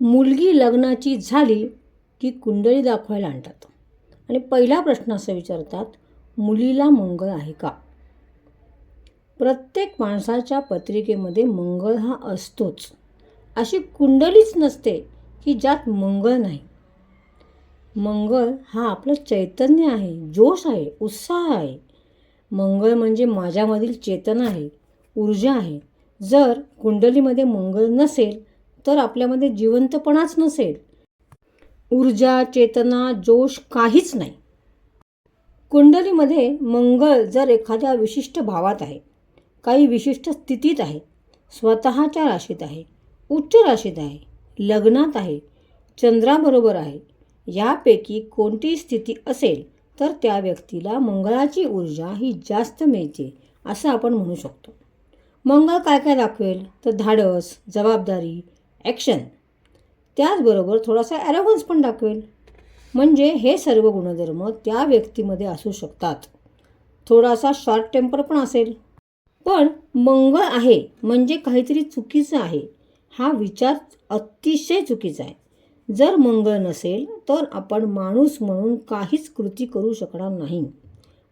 मुलगी लग्नाची झाली की कुंडली दाखवायला आणतात. आणि पहिला प्रश्न असं विचारतात मुलीला मंगळ आहे का? प्रत्येक माणसाच्या पत्रिकेमध्ये मंगळ हा असतोच. अशी कुंडलीच नसते की ज्यात मंगळ नाही. मंगळ हा आपलं चैतन्य आहे जोश आहे उत्साह आहे. मंगळ म्हणजे माझ्यामधील चेतना आहे ऊर्जा आहे. जर कुंडलीमध्ये मंगळ नसेल तर आपल्यामध्ये जिवंतपणाच नसेल. ऊर्जा चेतना जोश काहीच नाही. कुंडलीमध्ये मंगळ जर एखाद्या विशिष्ट भावात आहे काही विशिष्ट स्थितीत आहे स्वतःच्या राशीत आहे उच्च राशीत आहे लग्नात आहे चंद्राबरोबर आहे यापैकी कोणती स्थिती असेल तर त्या व्यक्तीला मंगळाची ऊर्जा ही जास्त मिळते असं आपण म्हणू शकतो. मंगळ काय काय दाखवेल? तर धाडस जबाबदारी ॲक्शन त्याचबरोबर थोडासा ॲरोगन्स पण दाखवेल. म्हणजे हे सर्व गुणधर्म त्या व्यक्तीमध्ये असू शकतात. थोडासा शॉर्ट टेम्पर पण असेल. पण मंगळ आहे म्हणजे काहीतरी चुकीचं आहे. हा विचार अतिशय चुकीचा आहे. जर मंगळ नसेल तर आपण माणूस म्हणून काहीच कृती करू शकणार नाही.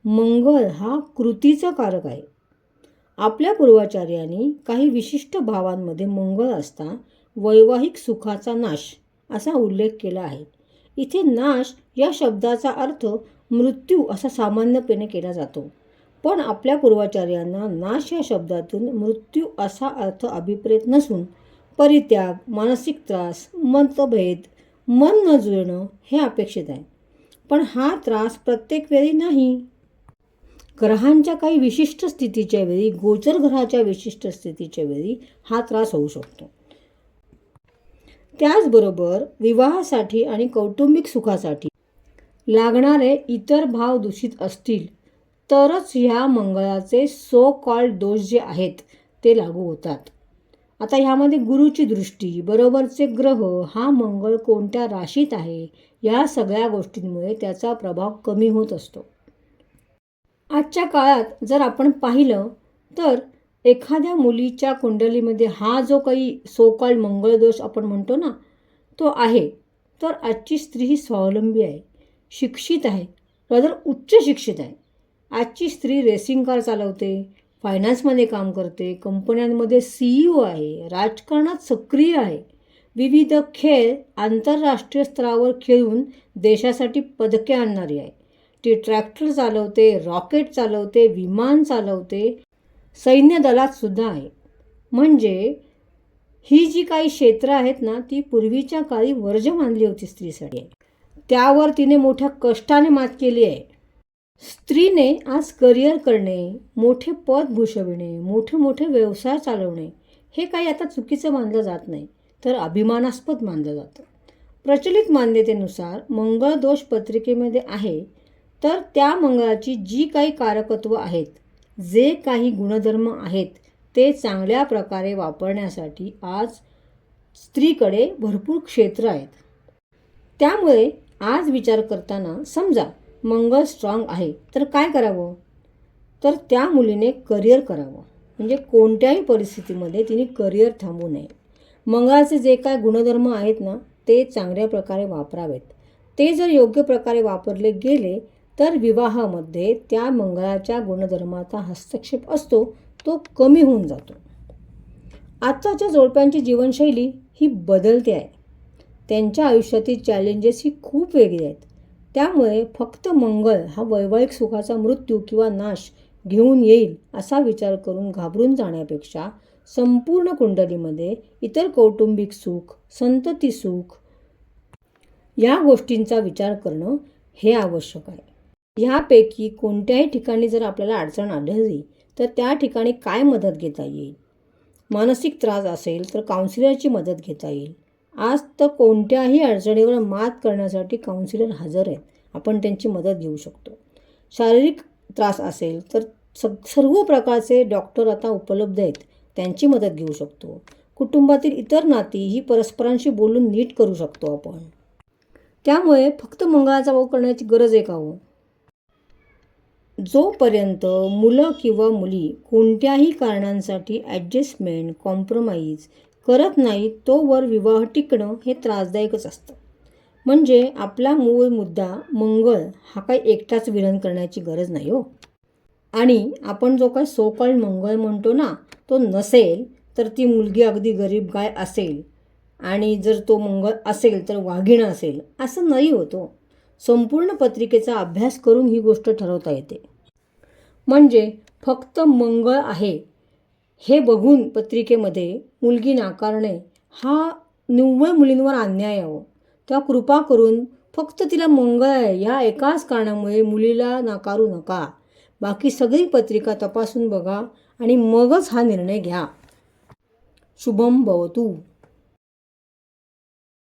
मंगळ हा कृतीचा कारक आहे. आपल्या पूर्वाचार्यांनी काही विशिष्ट भावांमध्ये मंगळ असता वैवाहिक सुखाचा नाश असा उल्लेख केला आहे. इथे नाश या शब्दाचा अर्थ मृत्यू असा सामान्यपणे केला जातो. पण आपल्या पूर्वाचार्यांना नाश या शब्दातून मृत्यू असा अर्थ अभिप्रेत नसून परित्याग मानसिक त्रास मतभेद मन न जुळणं हे अपेक्षित आहे. पण हा त्रास प्रत्येक वेळी नाही. ग्रहांच्या काही विशिष्ट स्थितीच्या वेळी गोचर ग्रहाच्या विशिष्ट स्थितीच्या वेळी हा त्रास होऊ शकतो. त्याचबरोबर विवाहासाठी आणि कौटुंबिक सुखासाठी लागणारे इतर भाव दूषित असतील तरच ह्या मंगळाचे सो कॉल्ड दोष जे आहेत ते लागू होतात. आता ह्यामध्ये गुरुची दृष्टी बरोबरचे ग्रह हा मंगळ कोणत्या राशीत आहे या सगळ्या गोष्टींमुळे त्याचा प्रभाव कमी होत असतो. आजच्या काळात जर आपण पाहिलं तर एखाद्या मुलीच्या कुंडलीमध्ये हा जो काही सोकाल मंगळदोष आपण म्हणतो ना तो आहे तर आजची स्त्री ही स्वावलंबी आहे शिक्षित आहे रदर उच्च शिक्षित आहे. आजची स्त्री रेसिंग कार चालवते फायनान्समध्ये काम करते कंपन्यांमध्ये सी ई ओ आहे राजकारणात सक्रिय आहे. विविध खेळ आंतरराष्ट्रीय स्तरावर खेळून देशासाठी पदके आणणारी आहे. ती ट्रॅक्टर चालवते रॉकेट चालवते विमान चालवते सैन्य दलात सुद्धा आहे. म्हणजे ही जी काही क्षेत्रं आहेत ना ती पूर्वीच्या काळी वर्ज मानली होती स्त्रीसाठी. त्यावर तिने मोठ्या कष्टाने मात केली आहे. स्त्रीने आज करिअर करणे मोठे पद भूषविणे मोठे मोठे व्यवसाय चालवणे हे काही आता चुकीचं मानलं जात नाही तर अभिमानास्पद मानलं जातं. प्रचलित मान्यतेनुसार मंगळ दोष पत्रिकेमध्ये आहे तर त्या मंगळाची जी काही कारकत्व आहेत जे काही गुणधर्म आहेत ते चांगल्या प्रकारे वापरण्यासाठी आज स्त्रीकडे भरपूर क्षेत्र आहेत. त्यामुळे आज विचार करताना समजा मंगळ स्ट्रॉंग आहे तर काय करावं? तर त्या मुलीने करिअर करावं. म्हणजे कोणत्याही परिस्थितीमध्ये तिने करिअर थांबू नये. मंगळाचे जे काय गुणधर्म आहेत ना ते चांगल्या प्रकारे वापरावेत. ते जर योग्य प्रकारे वापरले गेले तर विवाहामध्ये त्या मंगळाच्या गुणधर्माचा हस्तक्षेप असतो तो कमी होऊन जातो. आत्ताच्या जोडप्यांची जीवनशैली ही बदलते आहे. त्यांच्या आयुष्यातील चॅलेंजेस ही खूप वेगळी आहेत. त्यामुळे फक्त मंगळ हा वैवाहिक सुखाचा मृत्यू किंवा नाश घेऊन येईल असा विचार करून घाबरून जाण्यापेक्षा संपूर्ण कुंडलीमध्ये इतर कौटुंबिक सुख संतती सुख या गोष्टींचा विचार करणं हे आवश्यक आहे. ह्यापैकी कोणत्याही ठिकाणी जर आपल्याला अडचण आढळली तर त्या ठिकाणी काय मदत घेता येईल? मानसिक त्रास असेल तर काउन्सिलरची मदत घेता येईल. आज तर कोणत्याही अडचणीवर मात करण्यासाठी काउन्सिलर हजर आहेत. आपण त्यांची मदत घेऊ शकतो. शारीरिक त्रास असेल तर सग सर्व प्रकारचे डॉक्टर आता उपलब्ध आहेत. त्यांची मदत घेऊ शकतो. कुटुंबातील इतर नाती ही परस्परांशी बोलून नीट करू शकतो आपण. त्यामुळे फक्त मंगळाचा भाऊ करण्याची गरज आहे का हो? जोपर्यंत मुलं किंवा मुली कोणत्याही कारणांसाठी ॲडजस्टमेंट कॉम्प्रोमाइज करत नाही तोवर विवाह टिकणं हे त्रासदायकच असतं. म्हणजे आपला मूळ मुद्दा मंगळ हा काही एकटाच विरण करण्याची गरज नाही हो. आणि आपण जो काही सो मंगळ म्हणतो ना तो नसेल तर ती मुलगी अगदी गरीब गाय असेल आणि जर तो मंगळ असेल तर वाघिणं असेल असं नाही होतो हो. संपूर्ण पत्रिकेचा अभ्यास करून ही गोष्ट ठरवता येते. म्हणजे फक्त मंगळ आहे हे बघून पत्रिकेमध्ये मुलगी नाकारणे हा निव्वळ मुलींवर अन्याय यावं हो. त्या तेव्हा कृपा करून फक्त तिला मंगळ आहे या एकाच कारणामुळे मुलीला नाकारू नका. बाकी सगळी पत्रिका तपासून बघा आणि मगच हा निर्णय घ्या. शुभम भवतू